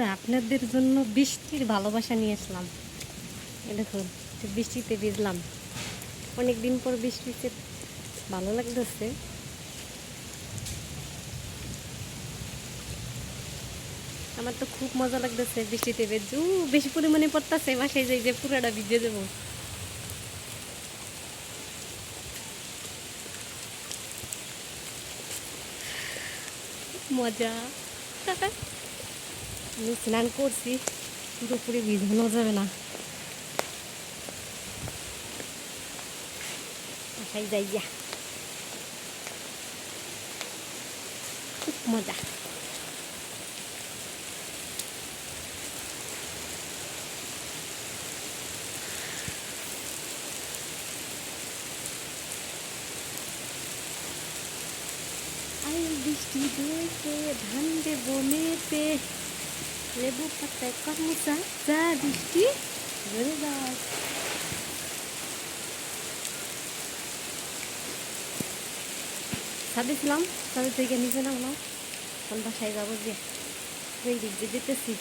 যে আপনাদের জন্য বৃষ্টির ভালোবাসা নিয়ে আসলাম। দেখুন বৃষ্টিতে ভিজলাম। অনেক দিন পর বৃষ্টিতে ভালো লাগতেছে। আমার তো খুব মজা লাগতেছে বৃষ্টিতে বেজু বেশি পরিমাণে পড়তেছে বাসায় যাই যে পুরাটা ভিজে দেবো মজা। আমি স্নান করছি, পুরোপুরি ভিজানো যাবে না। বাসায় যাই গিয়া। খুব মজা। বৃষ্টি বইতে, ধান দেব মেতে লেবু পাতায় কর্মচা যা বৃষ্টি ধরে যাওয়া ছাদে ছিলাম, ছাদে থেকে নিচে নামলাম। এখন বাসায় যাব যে? যেতেছি।